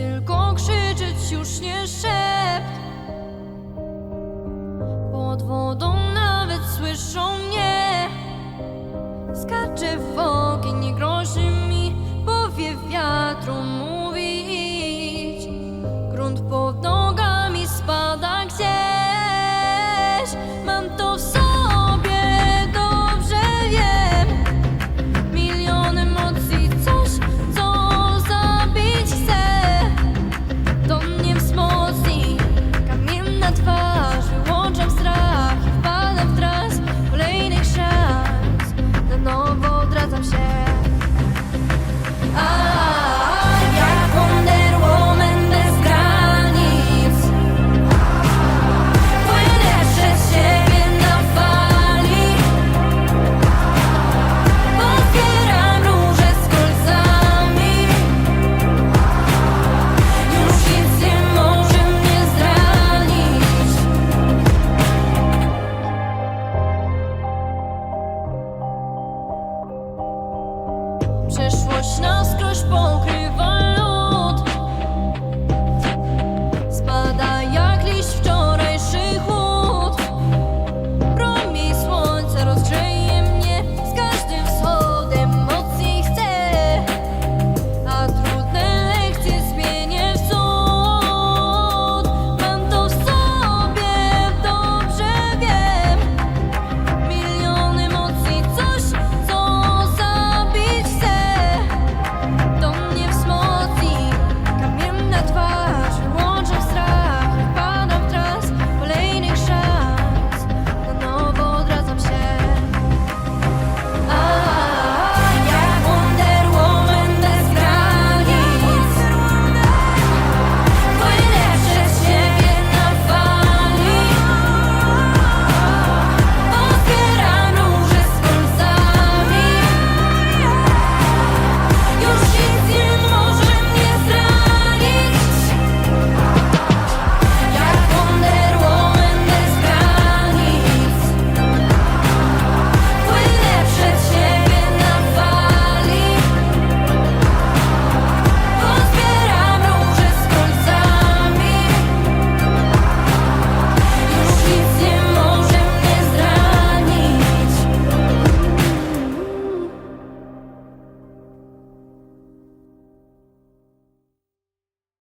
Tylko krzyczeć już nie szept. Pod wodą nawet słyszą mnie. Skacze woda Choć nas kroś pokrył